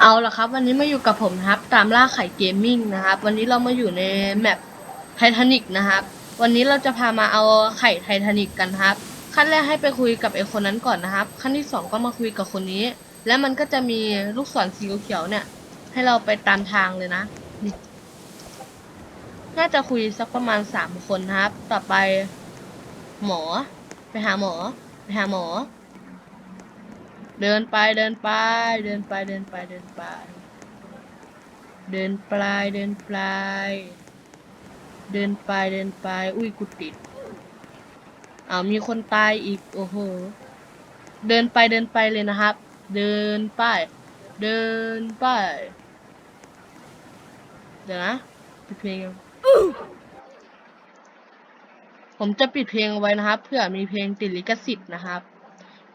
เอาละครับ วันนี้มาอยู่กับผมนะครับ ตามล่าไข่เกมมิ่งนะครับ วันนี้เรามาอยู่ในแมปไททานิกนะครับ วันนี้เราจะพามาเอาไข่ไททานิกกันครับ ขั้นแรกให้ไปคุยกับไอคนนั้นก่อนนะครับ ขั้นที่สองก็มาคุยกับคนนี้ แล้วมันก็จะมีลูกศรสีเขียวเนี่ย ให้เราไปตามทางเลยนะนี่น่าจะคุยสักประมาณสามคนนะครับ ต่อไป หมอ ไปหาหมอ ไปหาหมอ เดินไปเดินไป เดินไปเดินไปเดินไป เดินปลายเดินปลายเดินไปเดินไป อุ้ยกูติดอ้าวมีคนตายอีกโอ้โหเดินไปเดินไปเลยนะครับ เดินไป เดินไปเดี๋ยวนะปิดเพลงผมจะปิดเพลงไว้นะครับ เพื่อมีเพลงติดลิขสิทธิ์นะครับ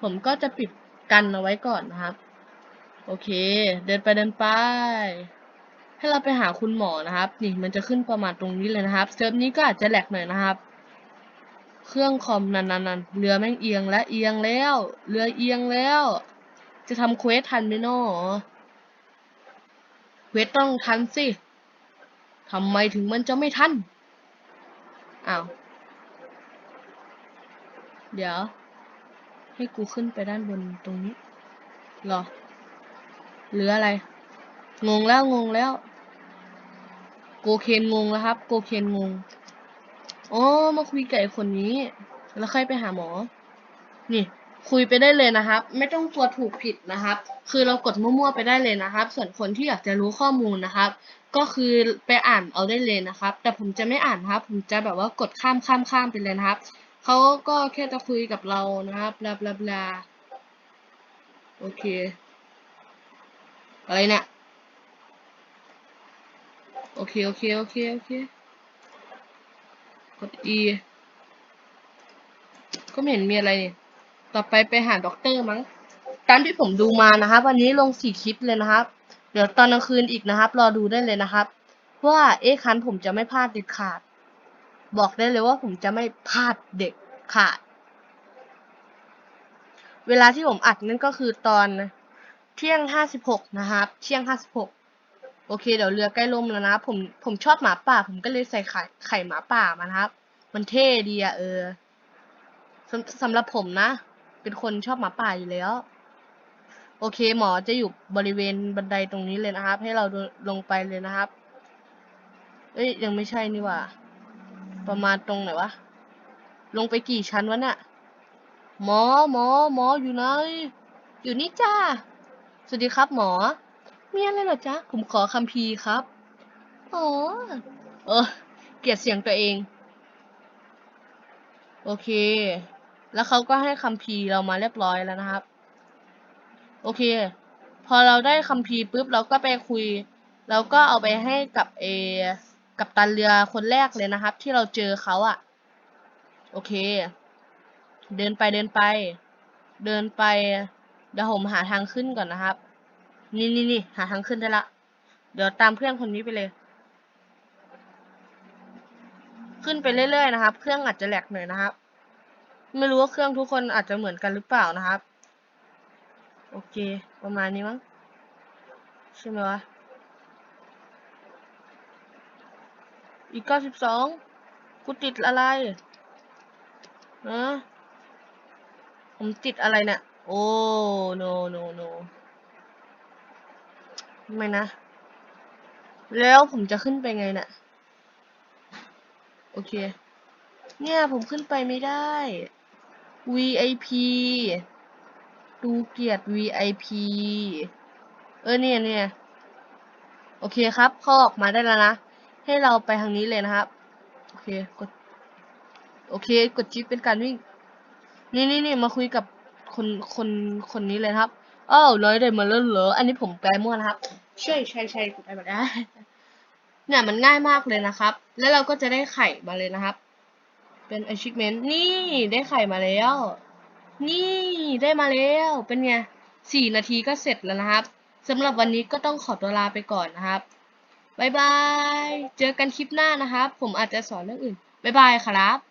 ผมก็จะปิด กันเอาไว้ก่อนนะครับ โอเค เดินไปเดินไป ให้เราไปหาคุณหมอนะครับ นี่มันจะขึ้นประมาณตรงนี้เลยนะครับเซิร์ฟนี้ก็อาจจะแหลกหน่อยนะครับ เครื่องคอมนันนันนันเรือแม่งเอียงและเอียงแล้ว เรือเอียงแล้ว จะทำเควสทันไหมน้อเควสต้องทันสิทำไมถึงมันจะไม่ทัน อ้าว เดี๋ยว ให้กูขึ้นไปด้านบนตรงนี้เหรอ หรืออะไร งงแล้วงงแล้ว โกเคนงงแล้วครับ โกเคนงงอ๋อมาคุยกับไอ้คนนี้ แล้วค่อยไปหาหมอ นี่ คุยไปได้เลยนะครับ ไม่ต้องกลัวถูกผิดนะครับ คือเรากดมั่วๆไปได้เลยนะครับ ส่วนคนที่อยากจะรู้ข้อมูลนะครับ ก็คือไปอ่านเอาได้เลยนะครับ แต่ผมจะไม่อ่านครับ ผมจะแบบว่ากดข้ามข้ามข้ามไปเลยนะครับ เขาก็แค่จะคุยกับเรานะครับบลาบลาบลาโอเค อะไรเนี่ยโอเค โอเค โอเค โอเค กด E ก็ไม่เห็นมีอะไรนี่ ต่อไปไปหาด็อกเตอร์มั้ง ตามที่ผมดูมานะครับ วันนี้ลงสี่คลิปเลยนะครับ เดี๋ยวตอนกลางคืนอีกนะครับ รอดูได้เลยนะครับ ว่าเอ๊ะคันผมจะไม่พลาดเด็ดขาด บอกได้เลยว่าผมจะไม่พลาดเด็ดขาด เวลาที่ผมอัดนั่นก็คือตอนเที่ยงห้าสิบหกนะครับ เที่ยงห้าสิบหกโอเค เดี๋ยวเรือใกล้ล่มแล้วนะ ผมผมชอบหมาป่า ผมก็เลยใส่ไข่ไข่หมาป่ามานะครับ มันเท่ดีอะเออสำสำหรับผมนะ เป็นคนชอบหมาป่าอยู่แล้ว โอเค หมอจะอยู่บริเวณบันไดตรงนี้เลยนะครับ ให้เราลงไปเลยนะครับ เอ้ยยังไม่ใช่นี่ว่า ประมาณตรงไหนวะ ลงไปกี่ชั้นวะเนี่ยหมอหมอหมออยู่ไหนอยู่นี่จ้า สวัสดีครับหมอ มีอะไรเหรอจ๊ะ ผมขอคัมภีร์ครับ อ๋อ เออ เกลียดเสียงตัวเอง โอเค แล้วเขาก็ให้คัมภีร์เรามาเรียบร้อยแล้วนะครับ โอเค พอเราได้คัมภีร์ปุ๊บเราก็ไปคุย เราก็เอาไปให้กับเอ กับตันเรือคนแรกเลยนะครับ ที่เราเจอเขาอะโอเค เดินไปเดินไป เดินไปเดี๋ยวผมหาทางขึ้นก่อนนะครับ นี่นี่นี่หาทางขึ้นได้ละ เดี๋ยวตามเพื่อนคนนี้ไปเลย ขึ้นไปเรื่อยๆนะครับ เครื่องอาจจะแหลกหน่อยนะครับ ไม่รู้ว่าเครื่องทุกคนอาจจะเหมือนกันหรือเปล่านะครับ โอเค ประมาณนี้มั้งใช่ไหมวะ อีกเก้าสิบสองกูติดอะไรฮะผมติดอะไรเนี่ย โอ้ no no no ไม่นะ แล้วผมจะขึ้นไปไงเนี่ยโอเค เนี่ยผมขึ้นไปไม่ได้ VIP ดูเกียรติ VIP เออเนี่ยเนี่ยโอเคครับ เขาออกมาได้แล้วนะ ให้เราไปทางนี้เลยนะครับ โอเค กด โอเค กดจิ๊บเป็นการวิ่ง นี่นี่นี่มาคุยกับคนคนคนนี้เลยครับอ้าวร้อยได้มาแล้วเหรอ อันนี้ผมแปลมั่วนะครับ ใช่ใช่ใช่ผมแปลมาได้เนี่ยมันง่ายมากเลยนะครับ แล้วเราก็จะได้ไข่มาเลยนะครับ เป็น achievement นี่ได้ไข่มาแล้ว นี่ได้มาแล้ว เป็นไงสี่นาทีก็เสร็จแล้วนะครับสำหรับวันนี้ก็ต้องขอตัวลาไปก่อนนะครับ บายบาย เจอกันคลิปหน้านะครับ ผมอาจจะสอนเรื่องอื่นบายบายครับ